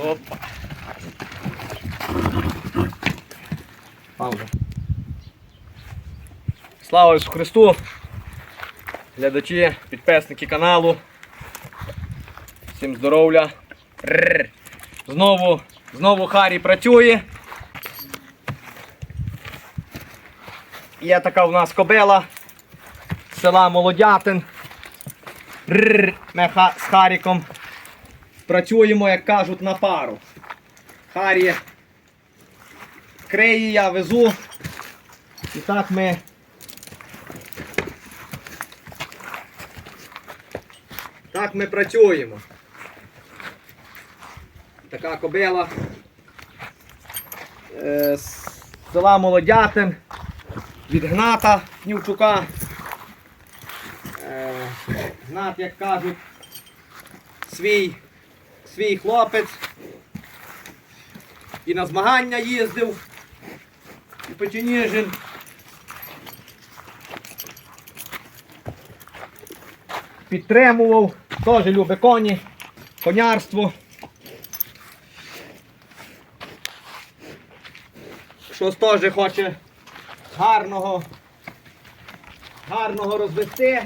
Опа. Пауза. Слава Ісусу Христу! Глядачі, підписники каналу. Всім здоров'я. Знову, знову Харі працює. Є така у нас кобила з села Молодятин. Ми з Харіком працюємо, як кажуть, на пару. Харі криє, я везу. І так ми. Так ми працюємо. Така кобила е, з села Молодятин від Гната Нівчука. Е, Гнат, як кажуть, свій, свій хлопець. І на змагання їздив. І Печеніжин. Підтримував, теж любить коні, конярство. Щось теж хоче гарного, гарного розвести.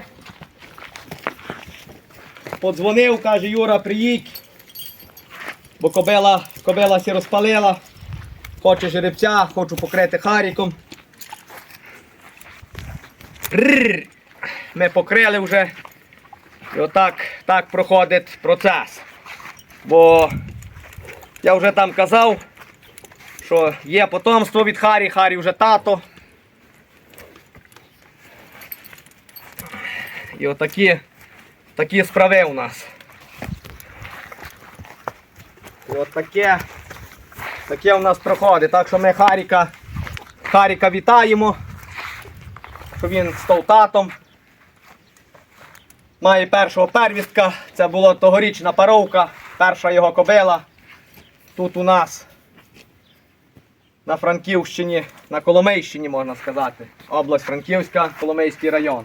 Подзвонив, каже, Юра, приїдь, бо кобила, кобила сі розпалила. Хоче жеребця, хочу покрити харіком. Ми покрили вже. І отак так проходить процес. Бо я вже там казав, що є потомство від Харі, Харі вже тато. І отакі такі справи у нас. І от таке, таке у нас проходить. Так що ми Харіка, Харіка вітаємо, що він став татом. Має першого первістка, це була тогорічна паровка, перша його кобила. Тут у нас на Франківщині, на Коломийщині, можна сказати. Область Франківська, Коломийський район.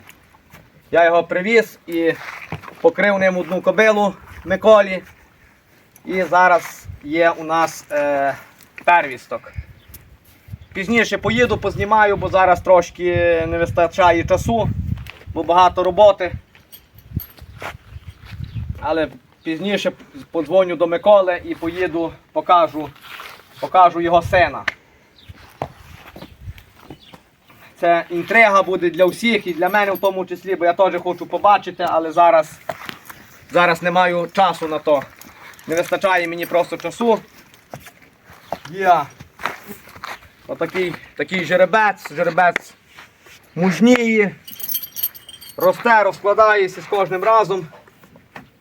Я його привіз і покрив ним одну кобилу Миколі. І зараз є у нас е, первісток. Пізніше поїду, познімаю, бо зараз трошки не вистачає часу, бо багато роботи. Але пізніше подзвоню до Миколи і поїду, покажу, покажу його сина. Це інтрига буде для всіх і для мене в тому числі, бо я теж хочу побачити, але зараз, зараз не маю часу на то. Не вистачає мені просто часу. Є отакий такий жеребець, жеребець мужніє, росте, розкладається з кожним разом.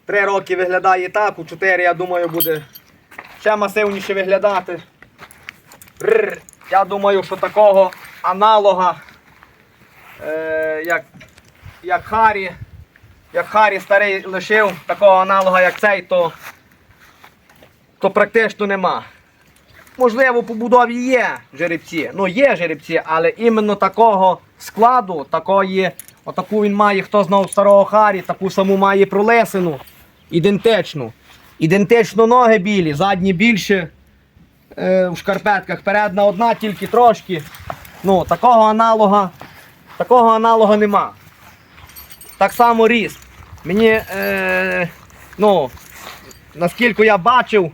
Три роки виглядає так, у чотири, я думаю, буде ще масивніше виглядати. Рррр. Я думаю, що такого аналога, е, як, як Харі, як Харі старий лишив, такого аналога, як цей, то, то практично нема. Можливо, в побудові є жеребці. Ну, є жеребці, але іменно такого складу, такої, отаку він має, хто знав старого Харі, таку саму має пролесину. Ідентичну. Ідентично ноги білі, задні більше е, в шкарпетках. Передна одна, тільки трошки. Ну, такого аналога, такого аналога нема. Так само ріст. Мені, е, ну, наскільки я бачив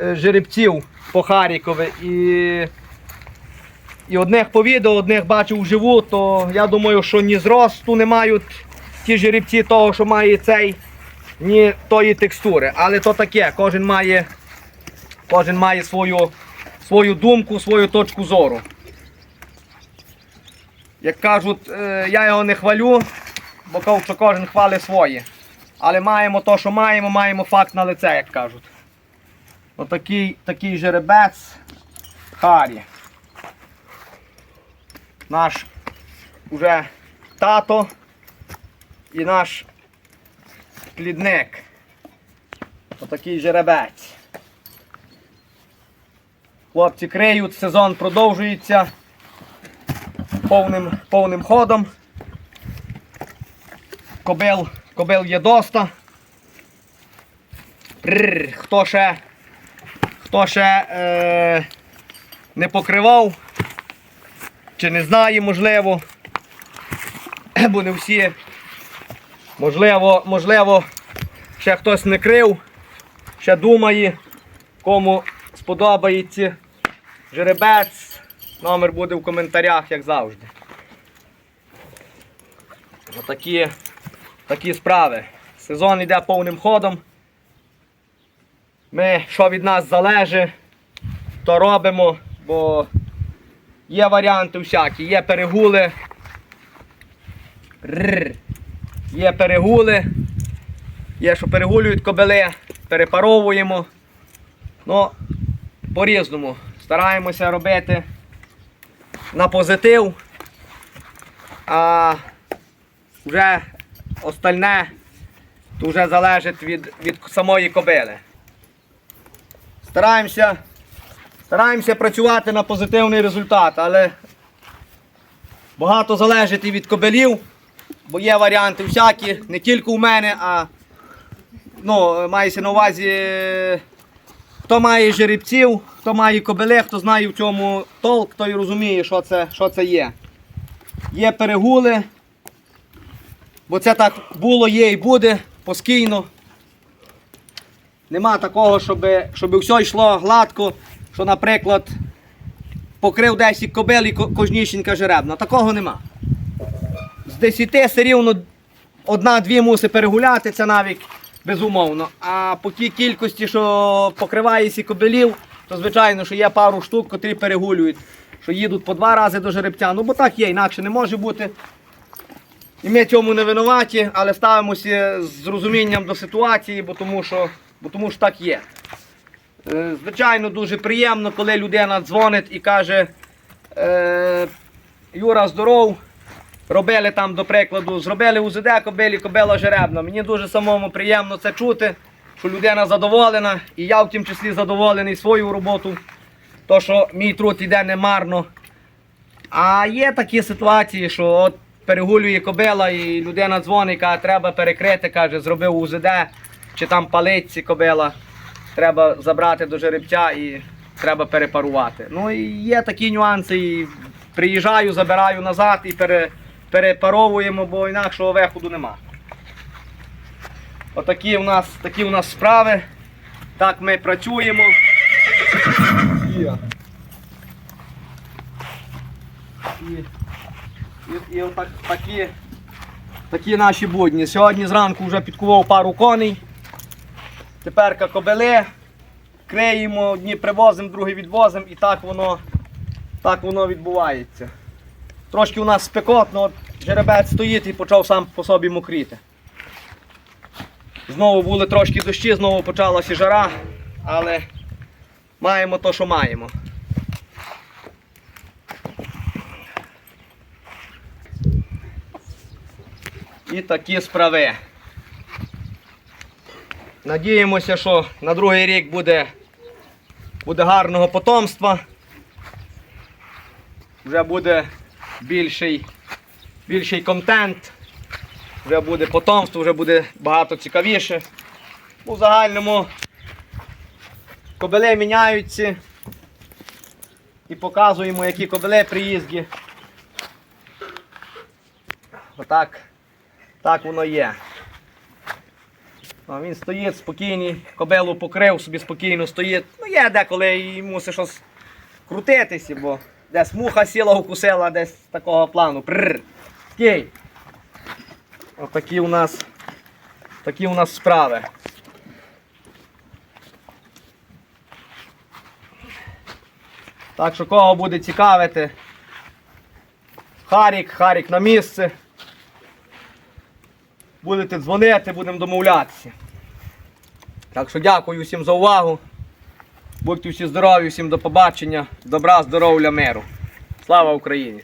жеребців по Харікові і, і одних по відео, одних бачив вживу, то я думаю, що ні зросту не мають ті жеребці того, що має цей, ні тої текстури. Але то таке, кожен має, кожен має свою, свою думку, свою точку зору. Як кажуть, е, я його не хвалю, бо кожен хвалить своє. Але маємо то, що маємо, маємо факт на лице, як кажуть. Отакий такий жеребець Харі. Наш уже тато і наш плідник. Отакий жеребець. Хлопці криють, сезон продовжується повним, повним ходом. Кобил, кобил є доста. Рррр, хто ще Хто ще е, не покривав, чи не знає, можливо, бо не всі, можливо, можливо, ще хтось не крив, ще думає, кому сподобається жеребець. Номер буде в коментарях, як завжди. Отакі такі справи. Сезон йде повним ходом. Ми, що від нас залежить, то робимо, бо є варіанти всякі, є перегули. Є перегули. Є, що перегулюють кобили, перепаровуємо. Ну, по-різному. Стараємося робити на позитив. А вже остальне то вже залежить від, від самої кобили. Стараємося, стараємося працювати на позитивний результат, але багато залежить і від кобилів, бо є варіанти всякі, не тільки у мене, а ну, мається на увазі, хто має жеребців, хто має кобили, хто знає в чому толк, той розуміє, що це, що це є. Є перегули, бо це так було, є і буде постійно. Нема такого, щоб, щоб все йшло гладко, що, наприклад, покрив 10 кобил і ко- кожнісінька жеребна. Такого нема. З 10 все рівно одна-дві мусить перегуляти, це навіть безумовно. А по тій кількості, що покриває сі кобилів, то звичайно, що є пару штук, котрі перегулюють, що їдуть по два рази до жеребця. Ну бо так є, інакше не може бути. І ми цьому не винуваті, але ставимося з розумінням до ситуації, бо тому що, бо тому що так є. Е, Звичайно, дуже приємно, коли людина дзвонить і каже: е, Юра, здоров, робили там, до прикладу, зробили УЗД кобилі, кобила жеребна. Мені дуже самому приємно це чути, що людина задоволена, і я в тім числі задоволений свою роботу, то що мій труд йде немарно. А є такі ситуації, що от перегулює кобила і людина дзвонить, каже, треба перекрити, каже, зробив УЗД, чи там палиці кобила, треба забрати до жеребця і треба перепарувати. Ну і є такі нюанси. І приїжджаю, забираю назад і пере, перепаровуємо, бо інакшого виходу нема. Отакі у нас, такі у нас справи. Так ми працюємо. І, і, і отак, такі, такі наші будні. Сьогодні зранку вже підкував пару коней. Тепер кобили. Криємо, одні привозимо, другі відвозимо і так воно, так воно відбувається. Трошки у нас спекотно, от жеребець стоїть і почав сам по собі мокріти. Знову були трошки дощі, знову почалася жара, але маємо то, що маємо. І такі справи. Надіємося, що на другий рік буде, буде гарного потомства. Вже буде більший, більший контент, вже буде потомство, вже буде багато цікавіше. У загальному кобили міняються і показуємо, які кобили приїзді. Отак. Так воно є. А він стоїть спокійний, кобилу покрив, собі спокійно стоїть. Ну є деколи і мусить щось крутитися, бо десь муха сіла, укусила, десь такого плану. Прррр. Отакі у нас такі у нас справи. Так що кого буде цікавити, Харік, Харік на місце. Будете дзвонити, будемо домовлятися. Так що дякую всім за увагу. Будьте всі здорові, всім до побачення. Добра, здоров'я, миру. Слава Україні!